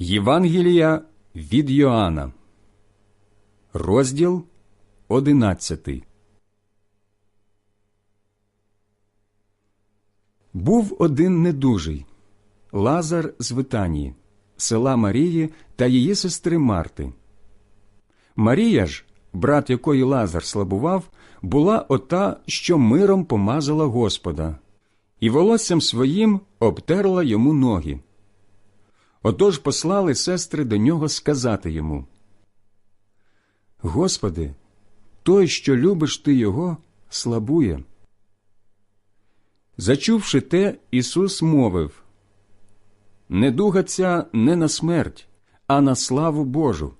Євангелія від Йоанна, розділ одинадцятий. Був один недужий Лазар з Витанії, села Марії та її сестри Марти. Марія ж, брат якої Лазар слабував, була ота, що миром помазала Господа, і волоссям своїм обтерла йому ноги. Отож послали сестри до нього сказати йому Господи, той, що любиш ти його, слабує. Зачувши те, Ісус мовив Недуга ця не на смерть, а на славу Божу,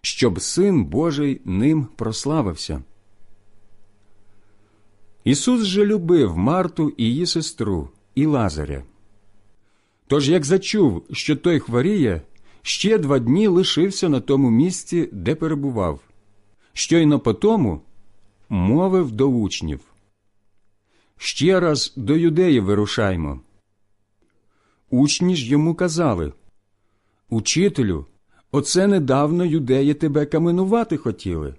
щоб Син Божий ним прославився. Ісус же любив Марту і її сестру і Лазаря. Тож, як зачув, що той хворіє, ще два дні лишився на тому місці, де перебував. Щойно потому мовив до учнів. Ще раз до юдеї вирушаймо. Учні ж йому казали Учителю, оце недавно юдеї тебе каменувати хотіли,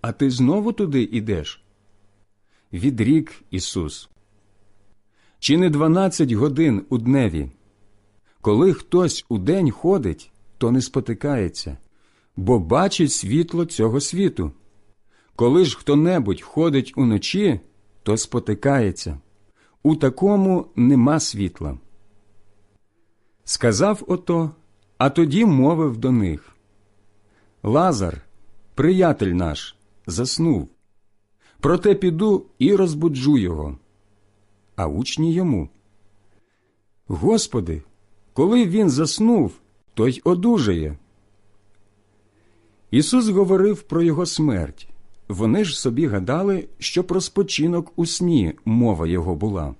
а ти знову туди ідеш. Відрік Ісус. Чи не дванадцять годин у дневі? Коли хтось у день ходить, то не спотикається, бо бачить світло цього світу. Коли ж хто небудь ходить уночі, то спотикається. У такому нема світла. Сказав ото, а тоді мовив до них Лазар, приятель наш, заснув. Проте піду і розбуджу його. А учні йому. Господи, коли він заснув, то й одужає. Ісус говорив про його смерть. Вони ж собі гадали, що про спочинок у сні мова його була.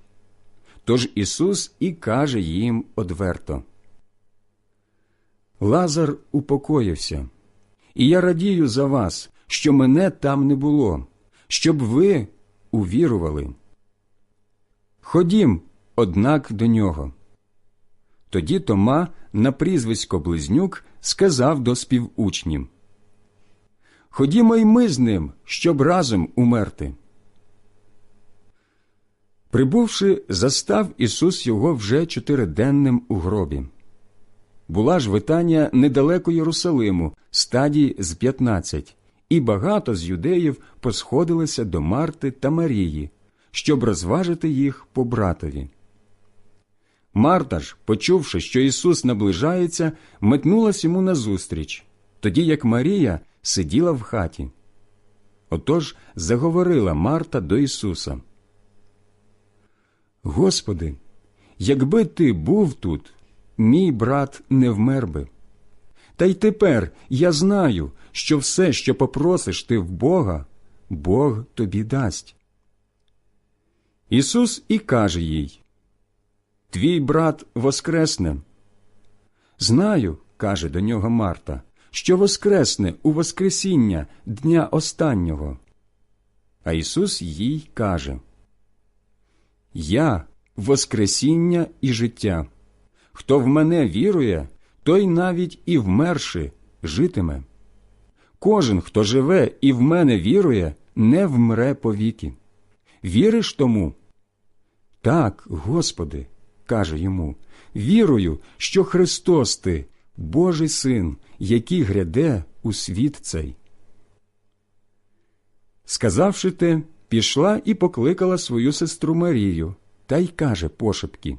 Тож Ісус і каже їм одверто. Лазар упокоївся, і я радію за вас, що мене там не було, щоб ви увірували. Ходім, однак, до нього. Тоді Тома на прізвисько Близнюк сказав до співучнів Ходімо й ми з ним, щоб разом умерти. Прибувши, застав Ісус його вже чотириденним у гробі. Була ж витання недалеко Єрусалиму, стадії з п'ятнадцять, і багато з юдеїв посходилися до Марти та Марії, щоб розважити їх по братові. Марта ж, почувши, що Ісус наближається, метнулась йому назустріч, тоді як Марія сиділа в хаті. Отож заговорила Марта до Ісуса. Господи, якби ти був тут, мій брат не вмер би. Та й тепер я знаю, що все, що попросиш ти в Бога, Бог тобі дасть. Ісус і каже їй Твій брат воскресне. Знаю, каже до нього Марта, що воскресне у Воскресіння дня останнього. А Ісус їй каже Я Воскресіння і життя. Хто в мене вірує, той навіть і вмерши житиме. Кожен, хто живе і в мене вірує, не вмре повіки. Віриш тому? Так, Господи, каже йому, вірую, що Христос ти, Божий син, який гряде у світ цей. Сказавши те, пішла і покликала свою сестру Марію та й каже пошепки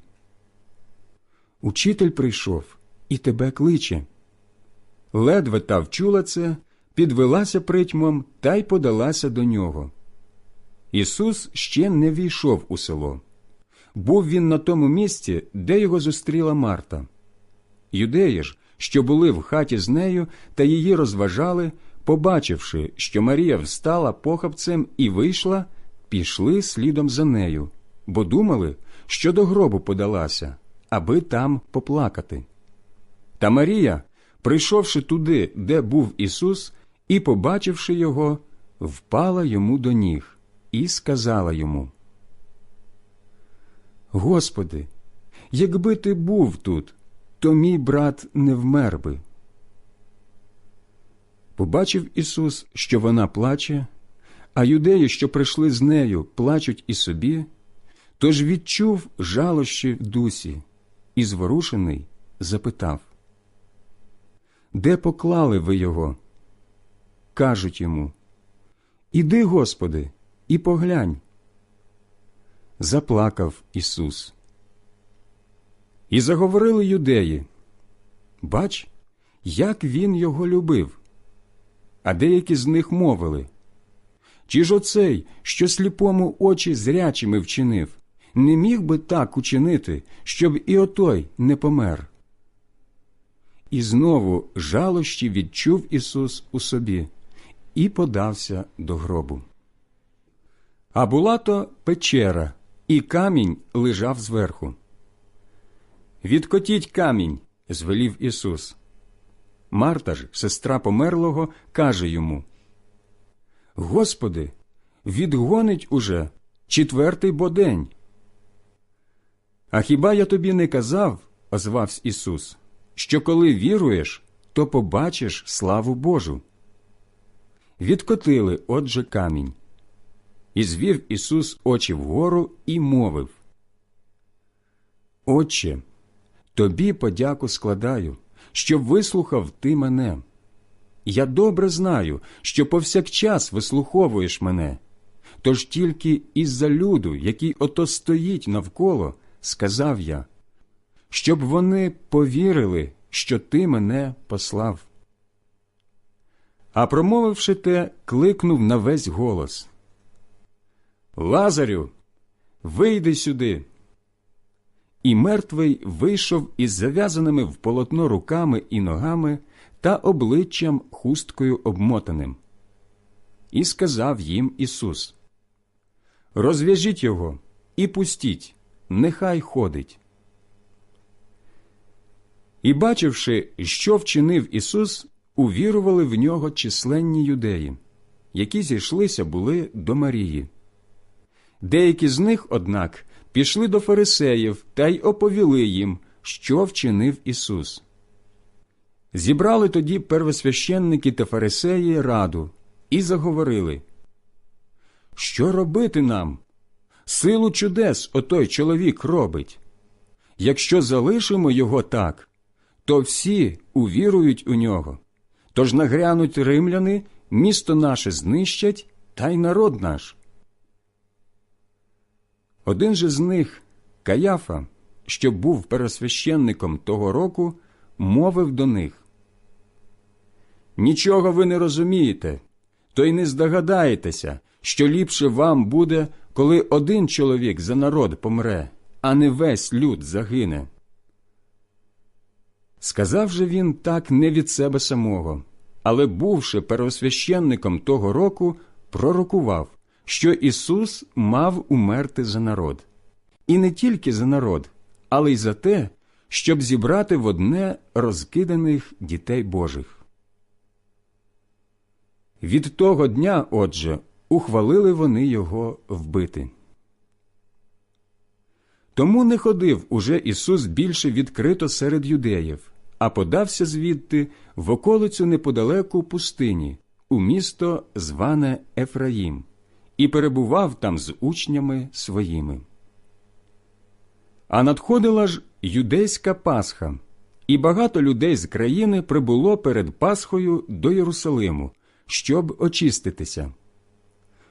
Учитель прийшов і тебе кличе. Ледве та вчула це, підвелася притьмом та й подалася до нього. Ісус ще не війшов у село. Був він на тому місці, де його зустріла Марта. Юдеї ж, що були в хаті з нею та її розважали, побачивши, що Марія встала похапцем і вийшла, пішли слідом за нею, бо думали, що до гробу подалася, аби там поплакати. Та Марія, прийшовши туди, де був Ісус, і, побачивши його, впала йому до ніг і сказала йому Господи, якби ти був тут, то мій брат не вмер би. Побачив Ісус, що вона плаче, а юдеї, що прийшли з нею, плачуть і собі, тож відчув жалощі в дусі і, зворушений, запитав Де поклали ви його? Кажуть йому Іди, Господи, і поглянь. Заплакав Ісус. І заговорили юдеї Бач, як він його любив. А деякі з них мовили Чи ж оцей, що сліпому очі зрячими вчинив, не міг би так учинити, щоб і отой не помер? І знову жалощі відчув Ісус у собі і подався до гробу. А була то печера, і камінь лежав зверху. Відкотіть камінь, звелів Ісус. Марта ж, сестра померлого, каже йому Господи, відгонить уже четвертий бо день. А хіба я тобі не казав, озвався Ісус, що коли віруєш, то побачиш славу Божу. Відкотили отже камінь. І звів Ісус очі вгору і мовив Отче, тобі подяку складаю, що вислухав ти мене. Я добре знаю, що повсякчас вислуховуєш мене, тож тільки із-за люду, який ото стоїть навколо, сказав я, щоб вони повірили, що ти мене послав. А промовивши те, кликнув на весь голос Лазарю, вийди сюди. І мертвий вийшов із зав'язаними в полотно руками і ногами та обличчям хусткою обмотаним. І сказав їм Ісус Розв'яжіть його і пустіть, нехай ходить. І, бачивши, що вчинив Ісус, увірували в нього численні юдеї, які зійшлися були до Марії. Деякі з них, однак, пішли до фарисеїв та й оповіли їм, що вчинив Ісус. Зібрали тоді первосвященники та фарисеї раду і заговорили Що робити нам? Силу чудес отой чоловік робить. Якщо залишимо його так, то всі увірують у нього. Тож нагрянуть римляни, місто наше знищать, та й народ наш. Один же з них, Каяфа, що був пересвященником того року, мовив до них Нічого ви не розумієте, то й не здогадаєтеся, що ліпше вам буде, коли один чоловік за народ помре, а не весь люд загине. Сказав же він так не від себе самого, але, бувши первосвященником того року, пророкував, що Ісус мав умерти за народ. І не тільки за народ, але й за те, щоб зібрати в одне розкиданих дітей Божих. Від того дня, отже, ухвалили вони його вбити. Тому не ходив уже Ісус більше відкрито серед юдеїв, а подався звідти в околицю неподалеку пустині, у місто, зване Ефраїм, і перебував там з учнями своїми. А надходила ж юдейська Пасха, і багато людей з країни прибуло перед Пасхою до Єрусалиму, щоб очиститися.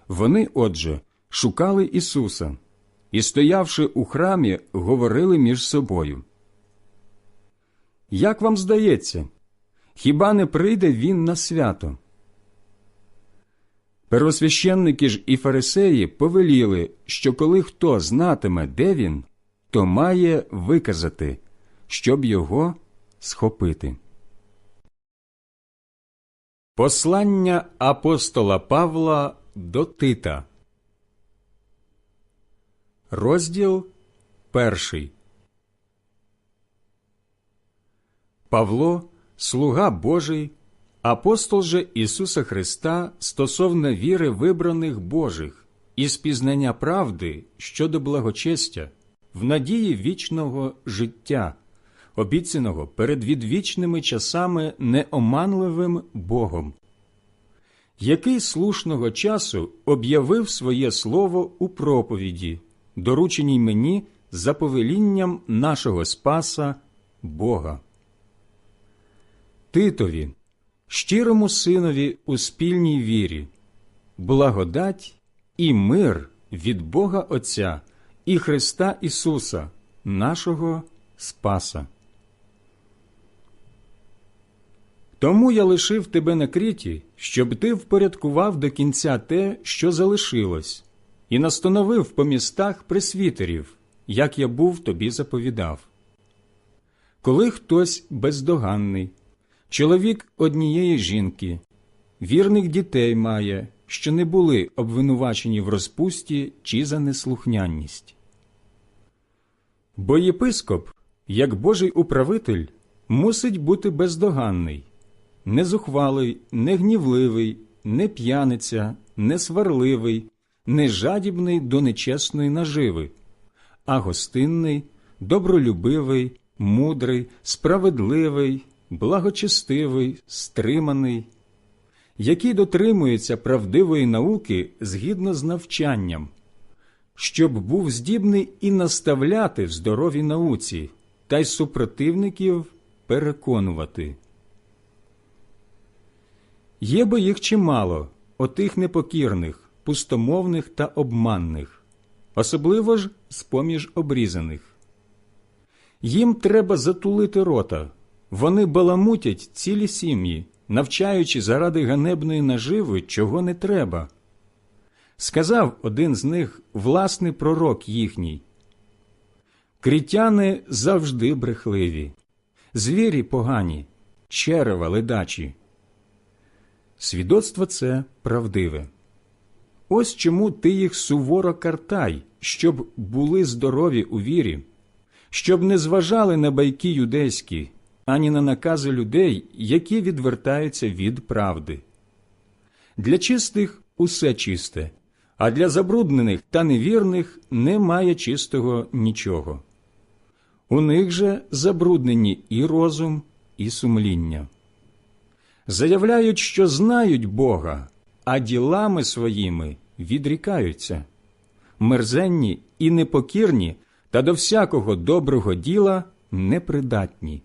Вони, отже, шукали Ісуса і, стоявши у храмі, говорили між собою. Як вам здається, хіба не прийде він на свято? Первосвященники ж і фарисеї повеліли, що коли хто знатиме, де він, то має виказати, щоб його схопити. Послання апостола Павла до Тита, розділ перший. Павло, слуга Божий, апостол же Ісуса Христа стосовно віри вибраних Божих і спізнання правди щодо благочестя, в надії вічного життя, обіцяного перед відвічними часами неоманливим Богом, який слушного часу об'явив своє слово у проповіді, дорученій мені за повелінням нашого Спаса Бога. Титові, щирому синові у спільній вірі, благодать і мир від Бога Отця і Христа Ісуса, нашого Спаса. Тому я лишив тебе на кріті, щоб ти впорядкував до кінця те, що залишилось, і настановив по містах пресвітерів, як я був тобі заповідав. Коли хтось бездоганний, чоловік однієї жінки, вірних дітей має, що не були обвинувачені в розпусті чи за неслухняність. Бо єпископ, як Божий управитель, мусить бути бездоганний, не зухвалий, не гнівливий, не п'яниця, не сварливий, не жадібний до нечесної наживи, а гостинний, добролюбивий, мудрий, справедливий, благочестивий, стриманий, який дотримується правдивої науки згідно з навчанням, щоб був здібний і наставляти в здоровій науці, та й супротивників переконувати. Є бо їх чимало, отих непокірних, пустомовних та обманних, особливо ж з поміж обрізаних. Їм треба затулити рота, вони баламутять цілі сім'ї, навчаючи заради ганебної наживи, чого не треба. Сказав один з них власний пророк їхній. Крітяни завжди брехливі, звірі погані, черева ледачі. Свідоцтво це правдиве. Ось чому ти їх суворо картай, щоб були здорові у вірі, щоб не зважали на байки юдейські, ані на накази людей, які відвертаються від правди. Для чистих усе чисте, а для забруднених та невірних немає чистого нічого. У них же забруднені і розум, і сумління. Заявляють, що знають Бога, а ділами своїми відрікаються. Мерзенні і непокірні та до всякого доброго діла непридатні.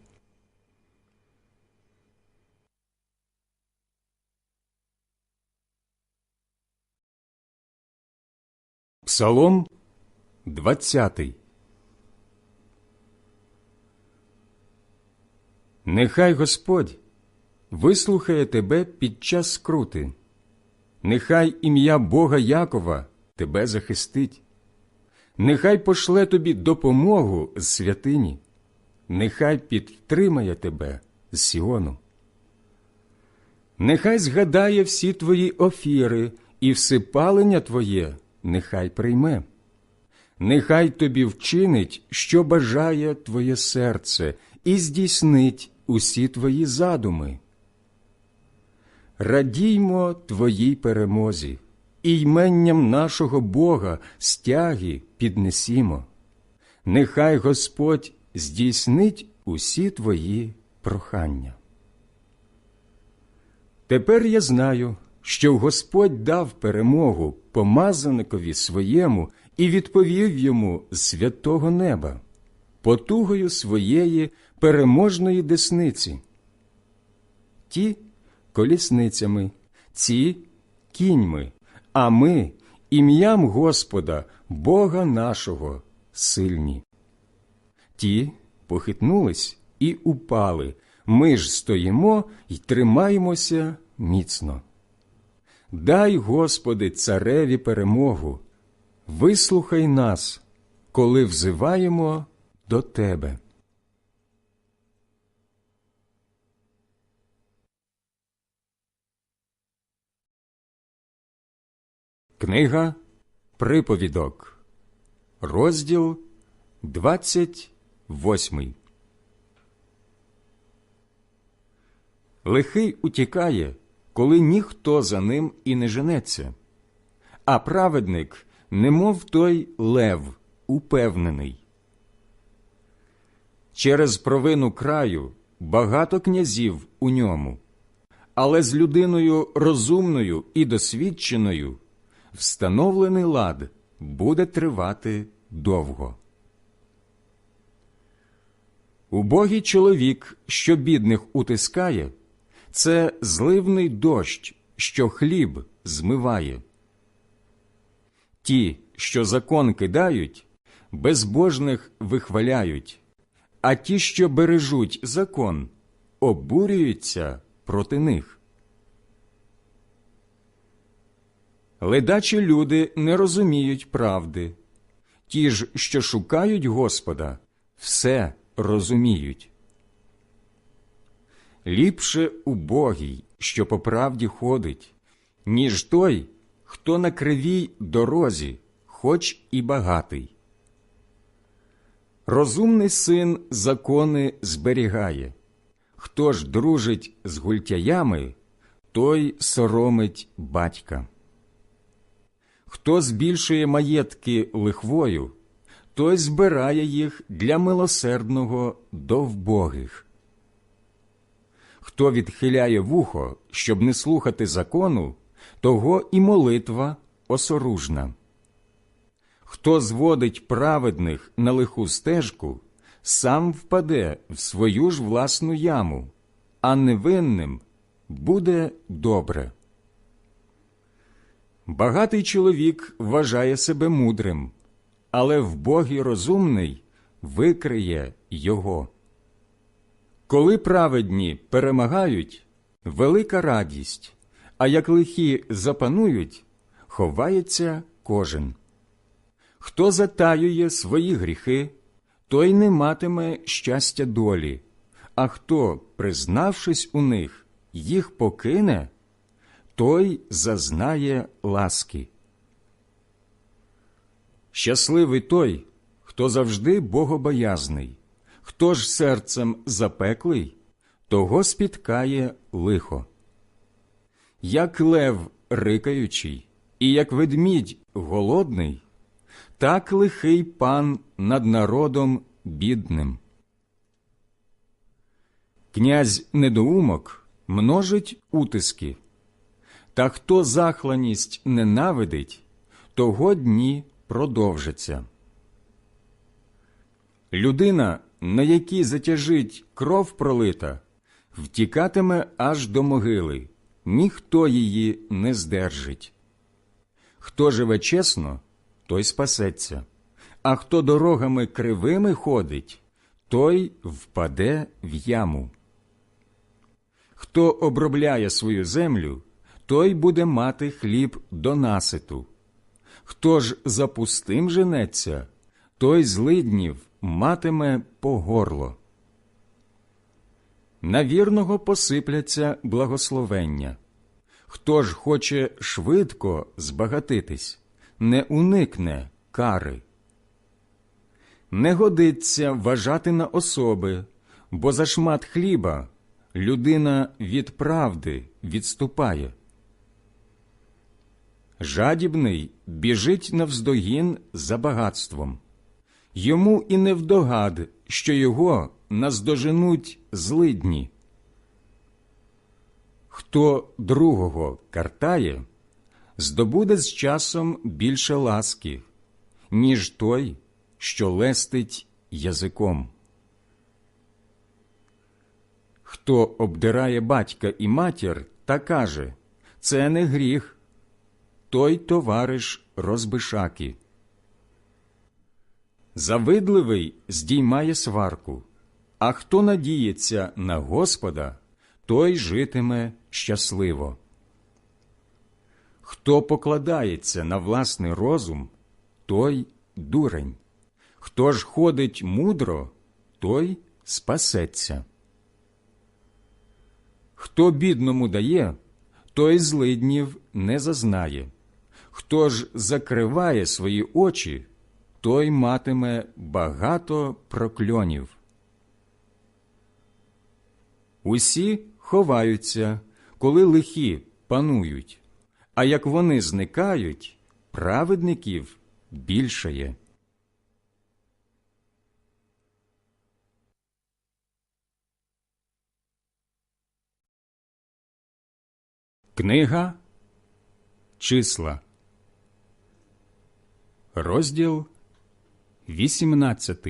Псалом 20 Нехай Господь вислухає тебе під час скрути, нехай ім'я Бога Якова тебе захистить, нехай пошле тобі допомогу з святині, нехай підтримає тебе з Сіону. Нехай згадає всі твої офіри і всипалення твоє нехай прийме. Нехай тобі вчинить, що бажає твоє серце, і здійснить усі твої задуми. Радіймо твоїй перемозі, і йменням нашого Бога стяги піднесімо. Нехай Господь здійснить усі твої прохання. Тепер я знаю, що Господь дав перемогу помазаникові своєму і відповів йому з святого неба, потугою своєї переможної десниці. Ті колісницями, ці кіньми, а ми ім'ям Господа, Бога нашого, сильні. Ті похитнулись і упали. Ми ж стоїмо й тримаємося міцно. Дай, Господи, цареві перемогу, вислухай нас, коли взиваємо до Тебе. Книга Приповідок, розділ 28 Лихий утікає коли ніхто за ним і не женеться, а праведник, немов той лев, упевнений. Через провину краю багато князів у ньому, але з людиною розумною і досвідченою встановлений лад буде тривати довго. Убогий чоловік, що бідних утискає, це зливний дощ, що хліб змиває. Ті, що закон кидають, безбожних вихваляють, а ті, що бережуть закон, обурюються проти них. Ледачі люди не розуміють правди, ті ж, що шукають Господа, все розуміють. Ліпше убогий, що по правді ходить, ніж той, хто на кривій дорозі, хоч і багатий. Розумний син закони зберігає. Хто ж дружить з гультяями, той соромить батька. Хто збільшує маєтки лихвою, той збирає їх для милосердного до вбогих. Хто відхиляє вухо, щоб не слухати закону, того і молитва осоружна. Хто зводить праведних на лиху стежку, сам впаде в свою ж власну яму, а невинним буде добре. Багатий чоловік вважає себе мудрим, але вбогий розумний викриє його. Коли праведні перемагають, велика радість, а як лихі запанують, ховається кожен. Хто затаює свої гріхи, той не матиме щастя долі, а хто, признавшись у них, їх покине, той зазнає ласки. Щасливий той, хто завжди богобоязний, хто ж серцем запеклий, того спіткає лихо. Як лев рикаючий, і як ведмідь голодний, так лихий пан над народом бідним. Князь недоумок множить утиски, та хто захланість ненавидить, того дні продовжаться. Людина, на якій затяжить кров пролита, втікатиме аж до могили, ніхто її не здержить. Хто живе чесно, той спасеться, а хто дорогами кривими ходить, той впаде в яму. Хто обробляє свою землю, той буде мати хліб до наситу. Хто ж за пустим женеться, той злиднів матиме по горло. На вірного посипляться благословення. Хто ж хоче швидко збагатитись, не уникне кари. Не годиться вважати на особи, бо за шмат хліба людина від правди відступає. Жадібний біжить навздогін за багатством. Йому і не вдогад, що його наздоженуть злидні. Хто другого картає, здобуде з часом більше ласки, ніж той, що лестить язиком. Хто обдирає батька і матір та каже це не гріх, той товариш розбишаки. Завидливий здіймає сварку, а хто надіється на Господа, той житиме щасливо. Хто покладається на власний розум, той дурень. Хто ж ходить мудро, той спасеться. Хто бідному дає, той злиднів не зазнає. Хто ж закриває свої очі, той матиме багато прокльонів. Усі ховаються, коли лихі панують, а як вони зникають, праведників більшає. Книга Числа. Розділ 18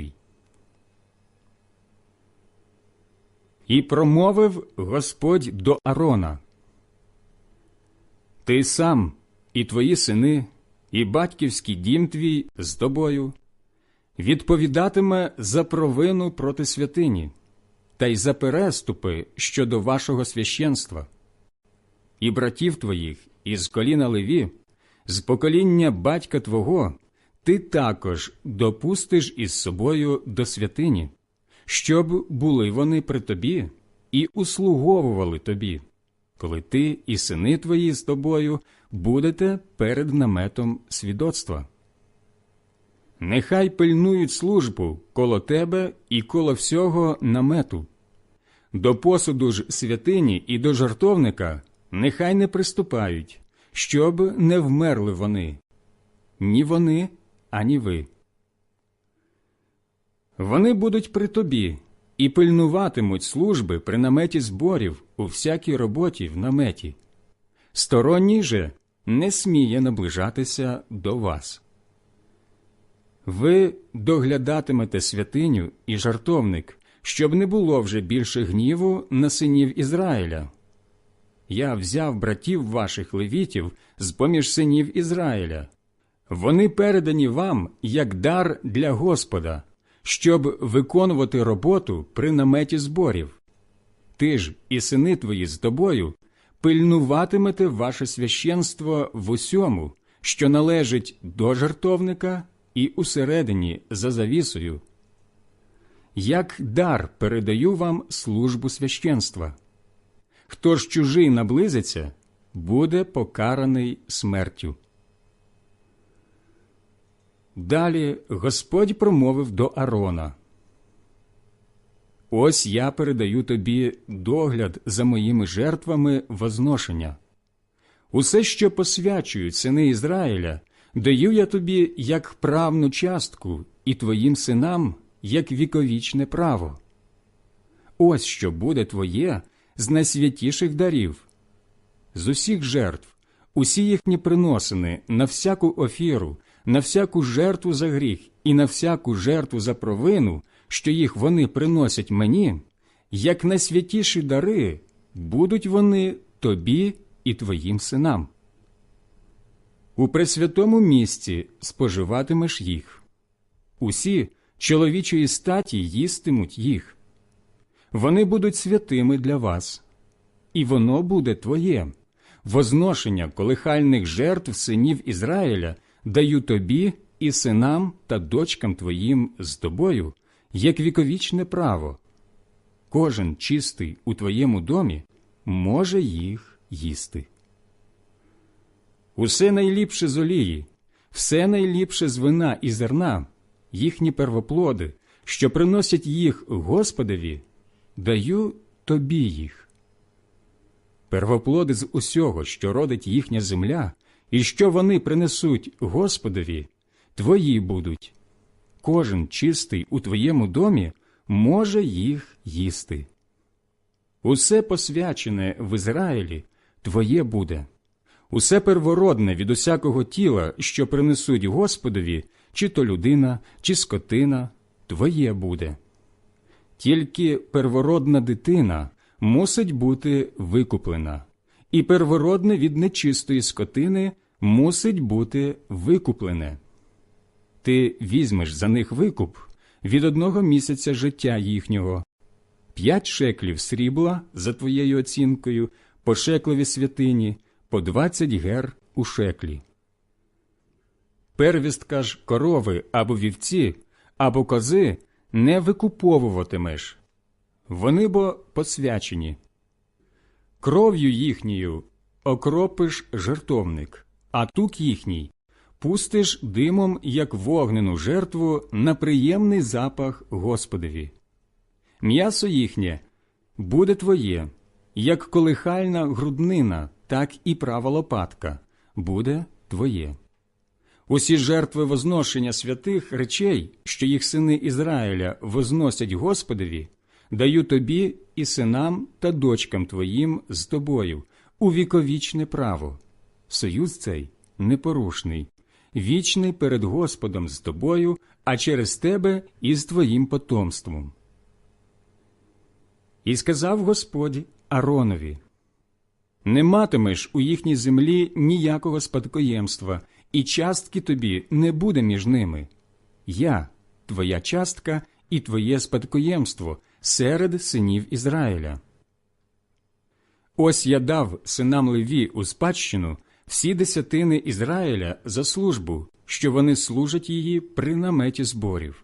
І промовив Господь до Арона Ти сам і твої сини, і батьківський дім твій з тобою відповідатиме за провину проти святині та й за переступи щодо вашого священства, і братів твоїх із коліна Леві, з покоління батька твого, ти також допустиш із собою до святині, щоб були вони при тобі і услуговували тобі, коли ти і сини твої з тобою будете перед наметом свідоцтва. Нехай пильнують службу коло тебе і коло всього намету. До посуду ж святині і до жартовника нехай не приступають, щоб не вмерли вони, ні вони, ані ви. Вони будуть при тобі і пильнуватимуть служби при наметі зборів у всякій роботі в наметі. Сторонній же не сміє наближатися до вас. Ви доглядатимете святиню і жартовник, щоб не було вже більше гніву на синів Ізраїля. Я взяв братів ваших левітів з поміж синів Ізраїля. Вони передані вам як дар для Господа, щоб виконувати роботу при наметі зборів. Ти ж і сини твої з тобою пильнуватимете ваше священство в усьому, що належить до жартовника і усередині за завісою. Як дар передаю вам службу священства. Хто ж чужий наблизиться, буде покараний смертю. Далі Господь промовив до Арона Ось я передаю тобі догляд за моїми жертвами возношення. Усе, що посвячують сини Ізраїля, даю я тобі як правну частку і твоїм синам як віковічне право. Ось що буде твоє з найсвятіших дарів. З усіх жертв, усі їхні приносини на всяку офіру, на всяку жертву за гріх і на всяку жертву за провину, що їх вони приносять мені, як найсвятіші дари, будуть вони тобі і твоїм синам. У пресвятому місці споживатимеш їх. Усі чоловічої статі їстимуть їх. Вони будуть святими для вас, і воно буде твоє. Возношення колихальних жертв синів Ізраїля даю тобі і синам та дочкам твоїм з тобою, як віковічне право. Кожен чистий у твоєму домі може їх їсти. Усе найліпше з олії, все найліпше з вина і зерна, їхні первоплоди, що приносять їх Господові, даю тобі їх. Первоплоди з усього, що родить їхня земля, і що вони принесуть Господові, твої будуть. Кожен чистий у твоєму домі може їх їсти. Усе посвячене в Ізраїлі твоє буде усе первородне від усякого тіла, що принесуть Господові, чи то людина, чи скотина, твоє буде. Тільки первородна дитина мусить бути викуплена, і первородне від нечистої скотини мусить бути викуплене. Ти візьмеш за них викуп від одного місяця життя їхнього, п'ять шеклів срібла за твоєю оцінкою, по шеклові святині по двадцять гер у шеклі. Первістка ж корови або вівці, або кози не викуповуватимеш. Вони бо посвячені. Кров'ю їхньою окропиш жертовник, а тук їхній пустиш димом, як вогнену жертву на приємний запах Господові. М'ясо їхнє буде твоє, як колихальна груднина так і права лопатка буде твоє. Усі жертви возношення святих речей, що їх сини Ізраїля возносять Господові, даю тобі і синам та дочкам твоїм з тобою увіковічне право. Союз цей непорушний, вічний перед Господом з тобою, а через тебе і з твоїм потомством. І сказав Господь Аронові Не матимеш у їхній землі ніякого спадкоємства, і частки тобі не буде між ними. Я, твоя частка і твоє спадкоємство серед синів Ізраїля. Ось я дав синам Леві у спадщину всі десятини Ізраїля за службу, що вони служать її при наметі зборів.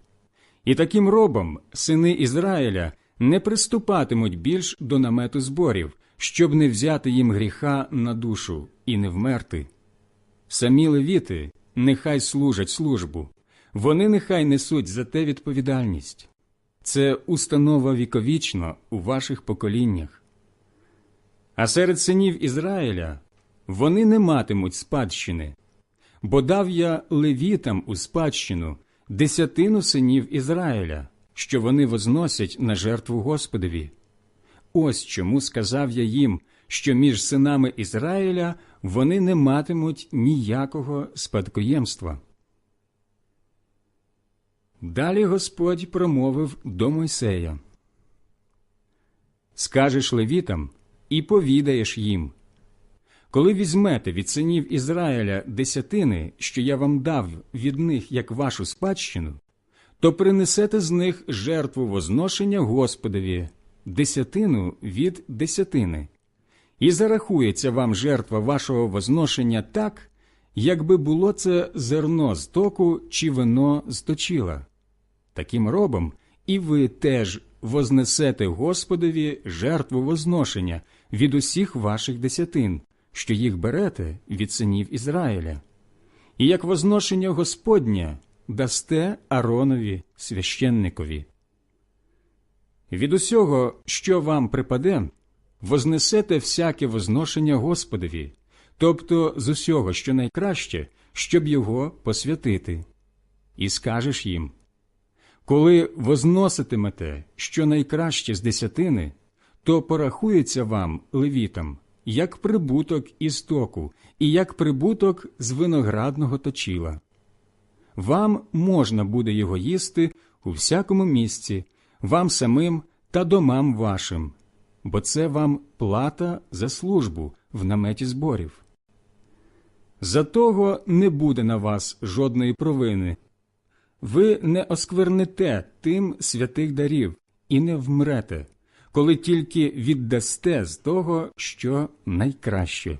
І таким робом сини Ізраїля не приступатимуть більш до намету зборів, щоб не взяти їм гріха на душу і не вмерти. Самі левіти нехай служать службу, вони нехай несуть за те відповідальність. Це установа віковічна у ваших поколіннях. А серед синів Ізраїля вони не матимуть спадщини, бо дав я левітам у спадщину десятину синів Ізраїля, що вони возносять на жертву Господові. Ось чому сказав я їм, що між синами Ізраїля вони не матимуть ніякого спадкоємства. Далі Господь промовив до Мойсея Скажеш левітам і повідаєш їм. Коли візьмете від синів Ізраїля десятини, що я вам дав від них як вашу спадщину, то принесете з них жертву возношення Господові, десятину від десятини, і зарахується вам жертва вашого возношення так, якби було це зерно з току чи вино з точила. Таким робом і ви теж вознесете Господові жертву возношення від усіх ваших десятин, що їх берете від синів Ізраїля. І як возношення Господнє дасте Аронові священникові. Від усього, що вам припаде, вознесете всяке возношення Господові, тобто з усього, що найкраще, щоб його посвятити, і скажеш їм коли возноситимете що найкраще з десятини, то порахується вам, левітам, як прибуток із току і як прибуток з виноградного точила. Вам можна буде його їсти у всякому місці, вам самим та домам вашим, бо це вам плата за службу в наметі зборів. За того не буде на вас жодної провини. Ви не оскверните тим святих дарів і не вмрете, коли тільки віддасте з того, що найкраще.